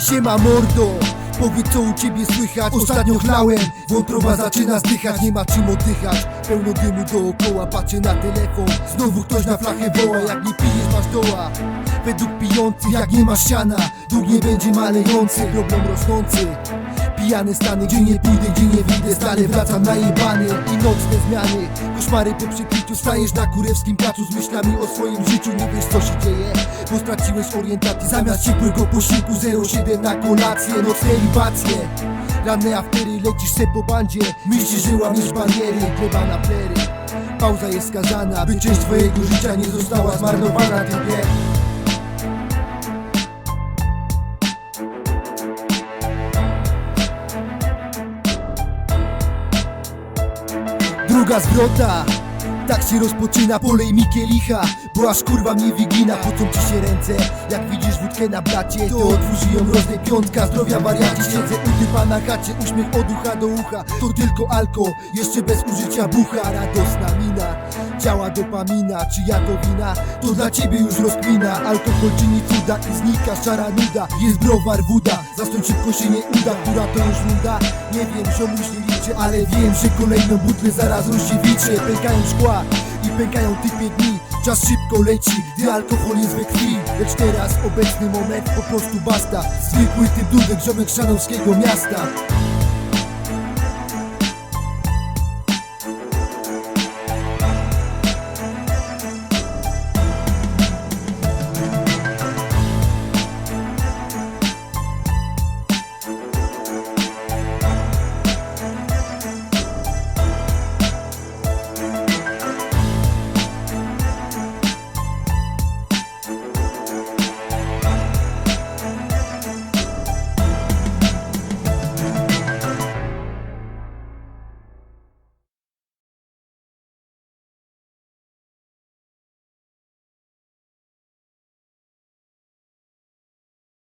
Siema mordo, powiedz co u ciebie słychać. Ostatnio chlałem, wątroba zaczyna zdychać. Nie ma czym oddychać, pełno dymu dookoła. Patrzę na telefon, znowu ktoś na flachę woła. Jak nie pijesz masz doła. Według pijących, jak nie masz siana Dług nie będzie malejący, problem rosnący Pijane stany, gdzie nie pójdę, gdzie nie wyjdę Stale wracam najebany i nocne zmiany Koszmary po przepiciu, stajesz na kurewskim placu Z myślami o swoim życiu, nie wiesz co się dzieje. Bo straciłeś orientację, zamiast ciepłego posiłku 07 na kolację, nocne libacje Ranne aftery, lecisz se po bandzie. Myślisz, że łamiesz bariery, chleba na plery. Pauza jest skazana, by część twojego życia nie została zmarnowana Tym wie Druga zwrota. Tak się rozpoczyna polej mi kielicha. Bo aż kurwa mnie wygina Pocą ci się ręce? Jak widzisz wódkę na blacie To odwróż ją rozdej piątka. Zdrowia wariaci Siedzę u typa na chacie. Uśmiech od ucha do ucha. To tylko alko Jeszcze bez użycia bucha. Radosna mina Działa dopamina Czy ja to wina? To dla ciebie już rozkmina. Alkohol czyni cuda I znika szara nuda. Jest browar woda Zasnąć szybko się nie uda. Która to już runda? Nie wiem, ziomuś nie liczę Ale wiem, że kolejną butlę zaraz rozdziewiczę Pękają szkła i pękają typie dni. Czas szybko leci, gdy alkohol jest we krwi. Lecz teraz obecny moment po prostu basta. Zwykły typ dudek ziomek szanowskiego miasta